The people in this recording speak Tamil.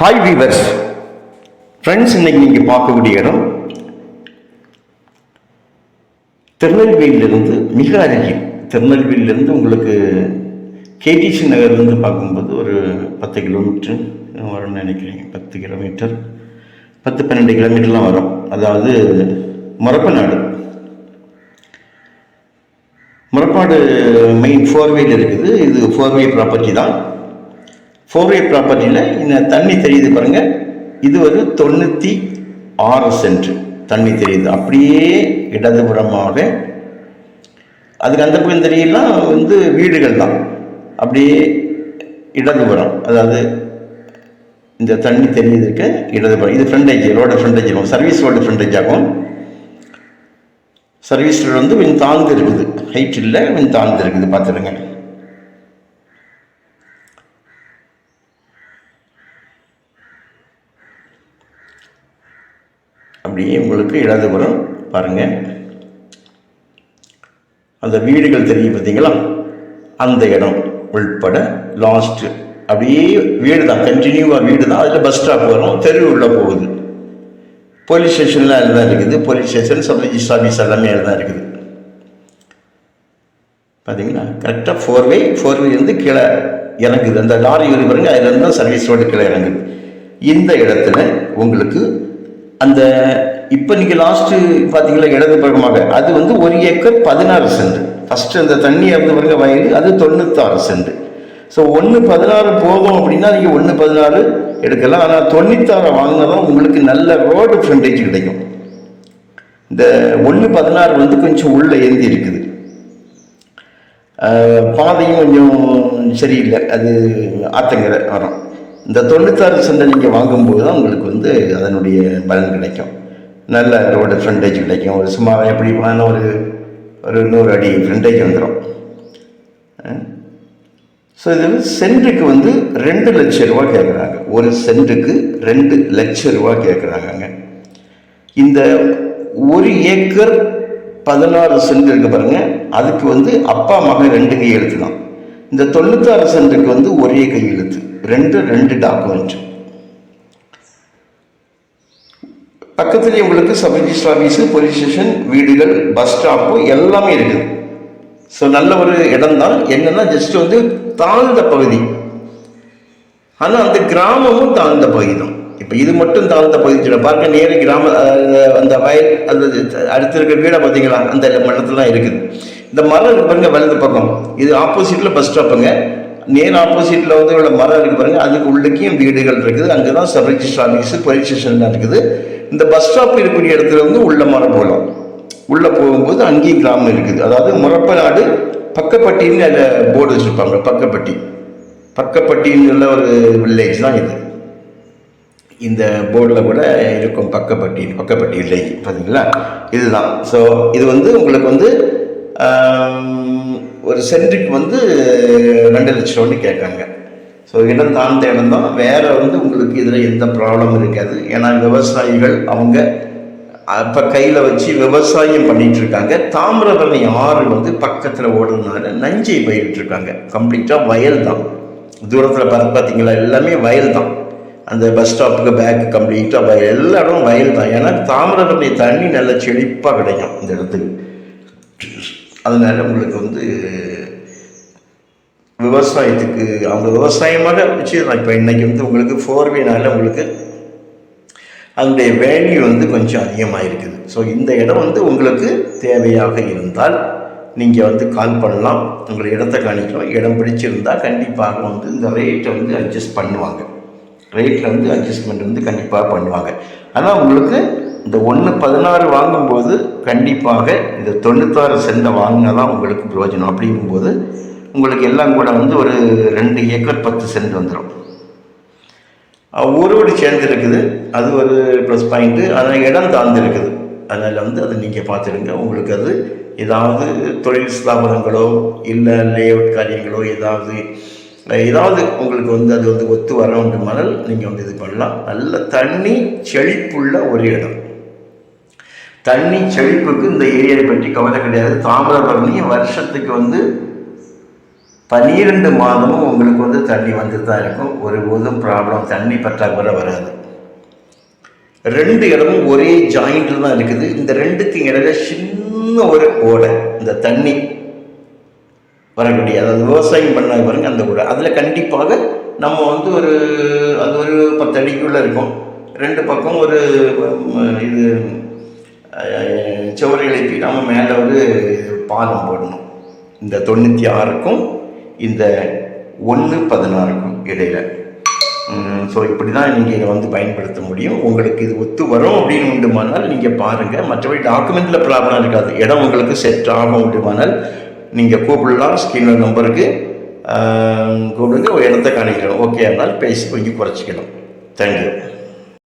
ஹாய் வீவர்ஸ் ஃப்ரெண்ட்ஸ் இன்னைக்கு நீங்கள் பார்க்கக்கூடிய இடம் திருநெல்வேலியிலிருந்து மிக அருகில். திருநெல்வேலியிலிருந்து உங்களுக்கு கேடிசி நகர்லேருந்து பார்க்கும்போது ஒரு பத்து கிலோமீட்டர் வரும்னு நினைக்கிறேன் பத்து கிலோமீட்டர் பத்து பன்னெண்டு கிலோமீட்டர்லாம் வரும். அதாவது முறப்பநாடு. முரப்பாடு மெயின் ஃபோர்வேயில் இருக்குது. இது ஃபோர்வே ப்ராப்பர்ட்டி தான். ஃபோர்வே ப்ராப்பர்ட்டியில் இந்த தண்ணி தெரியுது பாருங்கள் இது ஒரு தொண்ணூற்றி ஆறு சென்ட்ரு தண்ணி தெரியுது. அப்படியே இடதுபுறமாக. அதுக்கு அந்த பக்கம் தெரியலாம் வந்து வீடுகள் தான். அப்படியே இடதுபுறம். அதாவது இந்த தண்ணி தெரியுதுக்கு இடதுபுறம். இது ஃப்ரண்டேஜ் ரோட ஃப்ரண்டேஜ் ஆகும் சர்வீஸ் ரோடு ஃப்ரண்டேஜ் ஆகும். சர்வீஸ் ரோடு வந்து கொஞ்சம் தாழ்ந்து இருக்குது. ஹைட் இல்லை கொஞ்சம் தாழ்ந்து இருக்குது. பார்த்துடுங்க. அப்படியே உங்களுக்கு இடதுபுறம் பாருங்கள் அந்த வீடுகள் தெரியும் பார்த்தீங்களா? அந்த இடம் உள்பட லாஸ்ட்டு அப்படியே வீடு தான் கண்டினியூவாக வீடு தான் அதில் பஸ் ஸ்டாப் வரும் தெரு உள்ளே போகுது. போலீஸ் ஸ்டேஷன்லாம் அதில் தான் இருக்குது. Police station sub register office எல்லாமே அதில் தான் இருக்குது பார்த்தீங்களா கரெக்டாக ஃபோர் வே ஃபோர் வேலேருந்து கீழே இறங்குது. அந்த லாரி வரி பாருங்க அதுலேருந்து தான் சர்வீஸ் ரோடு கீழே இறங்குது. இந்த இடத்துல உங்களுக்கு அந்த இப்போ நீங்கள் லாஸ்ட்டு பார்த்தீங்களா இடது பக்கமாக அது வந்து ஒரு ஏக்கர் பதினாறு சென்ட். ஃபஸ்ட்டு அந்த தண்ணி இறந்து பாருங்க வயல் அது தொண்ணூத்தாறு சென்ட். ஸோ ஒன்று பதினாறு போகும் அப்படின்னா நீங்கள் ஒன்று பதினாறு எடுக்கலாம். ஆனால் தொண்ணூத்தாறு வாங்கினதான் உங்களுக்கு நல்ல ரோடு ஃப்ரண்டேஜ் கிடைக்கும். இந்த ஒன்று பதினாறு வந்து கொஞ்சம் உள்ள ஏந்தி இருக்குது. பாதையும் கொஞ்சம் சரியில்லை. அது ஆத்தங்கரை வரும். இந்த தொண்ணூத்தாறு சென்டை நீங்கள் வாங்கும்போது தான் உங்களுக்கு வந்து அதனுடைய பலன் கிடைக்கும். நல்ல ரோடு ஃப்ரண்டேஜ் கிடைக்கும். ஒரு சும்மா எப்படி போனால் ஒரு ஒரு நூறு அடி ஃப்ரண்டேஜ் வந்துடும் ஸோ இது வந்து சென்ட்டுக்கு வந்து ரெண்டு லட்சம் ரூபா கேட்குறாங்க ஒரு சென்ட்டுக்கு ரெண்டு லட்சம் ரூபா கேட்குறாங்கங்க இந்த ஒரு ஏக்கர் பதினாறு சென்ட் இருக்கு பாருங்கள் அதுக்கு வந்து அப்பா மகன் ரெண்டு கையெழுத்து தான் இந்த தொண்ணூத்தாறு சென்ட்டுக்கு வந்து ஒரே கையெழுத்து. ரெண்டு ரெண்டு டாக்குமெண்ட் பக்கத்துலேயே உங்களுக்கு sub register office police station வீடுகள் பஸ் ஸ்டாப்பு எல்லாமே இருக்குது ஸோ நல்ல ஒரு இடம் தான். என்னன்னா ஜஸ்ட் வந்து தாழ்ந்த பகுதி. ஆனால் அந்த கிராமமும் தாழ்ந்த பகுதி தான். இப்போ இது மட்டும் தாழ்ந்த பகுதி. பாருங்க நேர கிராம அந்த வயல் அந்த அடுத்து இருக்கிற வீடை பார்த்தீங்களா? அந்த மரத்துலாம் இருக்குது. இந்த மரம் இருக்கு பாருங்க வலது பக்கம். இது ஆப்போசிட்டில் பஸ் ஸ்டாப்புங்க நேர் ஆப்போசிட்டில் வந்து உள்ள மரம் இருக்கு பாருங்க அதுக்கு உள்ளக்கையும் வீடுகள் இருக்குது. அங்கே தான் சப் ரிஜிஸ்டர் ஆஃபீஸு போலீஸ் ஸ்டேஷன்லாம் இருக்குது. இந்த பஸ் ஸ்டாப் இருக்கக்கூடிய இடத்துல வந்து உள்ள மரம் போகலாம் உள்ளே போகும்போது அங்கேயும் கிராமம் இருக்குது. அதாவது முறப்பநாடு பக்கப்பட்டின்னு அதில் போர்டு வச்சுருப்பாங்க பக்கப்பட்டி. பக்கப்பட்டின்னு உள்ள ஒரு வில்லேஜ் தான் இது. இந்த போர்டில் கூட இருக்கும் பக்கப்பட்டி பக்கப்பட்டி வில்லேஜ் பார்த்தீங்களா இதுதான். ஸோ இது வந்து உங்களுக்கு வந்து ஒரு சென்ட்டுக்கு வந்து ரெண்டு லட்சம் ரூபான்னு கேட்காங்க ஸோ இடம் தாழ்ந்த இடம் தான் வேறு வந்து உங்களுக்கு இதில் எந்த ப்ராப்ளமும் இருக்காது. ஏன்னா விவசாயிகள் அவங்க அப்போ கையில் வச்சு விவசாயம் பண்ணிகிட்ருக்காங்க தாமிரபரணி ஆறு வந்து பக்கத்தில் ஓடுறதுனால நஞ்சை பயிரிட்டு இருக்காங்க கம்ப்ளீட்டாக வயல் தான் தூரத்தில் பார்த்து பார்த்தீங்களா எல்லாமே வயல் தான் அந்த பஸ் ஸ்டாப்புக்கு பேக்கு கம்ப்ளீட்டாக வயல் எல்லா இடமும் வயல் தான் ஏன்னா தாமிரபரணி தண்ணி நல்ல செழிப்பாக கிடைக்கும் இந்த இடத்துக்கு. அதனால் உங்களுக்கு வந்து விவசாயத்துக்கு அவங்க விவசாயமாக வச்சு நான் இப்போ இன்றைக்கி வந்து உங்களுக்கு ஃபோர்வினால் உங்களுக்கு அதனுடைய வேல்யூ வந்து கொஞ்சம் அதிகமாக இருக்குது. ஸோ இந்த இடம் வந்து உங்களுக்கு தேவையாக இருந்தால் நீங்கள் வந்து கால் பண்ணலாம். உங்கள் இடத்த காணிக்கலாம். இடம் பிடிச்சிருந்தால் கண்டிப்பாக வந்து இந்த ரேட்டை வந்து அட்ஜஸ்ட் பண்ணுவாங்க. ரேட்டில் வந்து அட்ஜஸ்ட்மெண்ட் வந்து கண்டிப்பாக பண்ணுவாங்க. ஆனால் உங்களுக்கு இந்த ஒன்று பதினாறு வாங்கும்போது கண்டிப்பாக இந்த தொண்ணூத்தாறு சென்டை வாங்கினா தான் உங்களுக்கு பிரயோஜனம். அப்படிங்கும்போது உங்களுக்கு எல்லாம் கூட வந்து ஒரு ரெண்டு ஏக்கர் பத்து சென்ட் வந்துடும் ஊரோடு சேர்ந்து இருக்குது. அது ஒரு ப்ளஸ் பாயிண்ட்டு அதனால் இடம் தாழ்ந்து இருக்குது. அதனால் வந்து அதை நீங்கள் பார்த்துடுங்க. உங்களுக்கு அது ஏதாவது தொழில் ஸ்தாபனங்களோ இல்லை லேஅவுட் காரியங்களோ ஏதாவது ஏதாவது உங்களுக்கு வந்து அது வந்து ஒத்து வரணுன்றனால நீங்கள் வந்து இது பண்ணலாம். நல்ல தண்ணி செழிப்புள்ள ஒரு இடம். தண்ணி செழிப்புக்கு இந்த ஏரியாவை பற்றி கவலை கிடையாது. தாமிரபரணி வருஷத்துக்கு வந்து பன்னிரெண்டு மாதமும் உங்களுக்கு வந்து தண்ணி வந்து தான் இருக்கும். ஒருபோதும் ப்ராப்ளம் தண்ணி பற்றாக்குறை வராது. ரெண்டு இடமும் ஒரே ஜாயிண்டில் தான் இருக்குது. இந்த ரெண்டுக்கு இடையில சின்ன ஒரு ஓடை இந்த தண்ணி வரக்கூடிய அதாவது விவசாயம் பண்ண பாருங்க அந்த ஓடை. அதில் கண்டிப்பாக நம்ம வந்து ஒரு அது ஒரு பத்து அடிக்குள்ளே இருக்கும். ரெண்டு பக்கம் ஒரு இது சுவர் எழுப்பி நம்ம மேலே ஒரு பாலம் போடணும். இந்த தொண்ணூற்றி ஆறுக்கும் இந்த ஒன்று பதினாறுக்கும் இடையில். ஸோ இப்படி தான் நீங்கள் இதை வந்து பயன்படுத்த முடியும். உங்களுக்கு இது ஒத்து வரும் அப்படின்னு உண்டுமானால் நீங்கள் பாருங்கள் மற்றபடி டாக்குமெண்ட்டில் ப்ராப்ளம் இருக்காது. இடம் உங்களுக்கு செட் ஆகும் உண்டுமானால் நீங்கள் கூப்பிடலாம். ஸ்கிரீனில் நம்பருக்கு கூப்பிடுங்க. ஒரு இடத்த காணிக்கிறோம் ஓகே ஆனால் பேசி கொஞ்சம் குறைச்சிக்கணும் தேங்க்யூ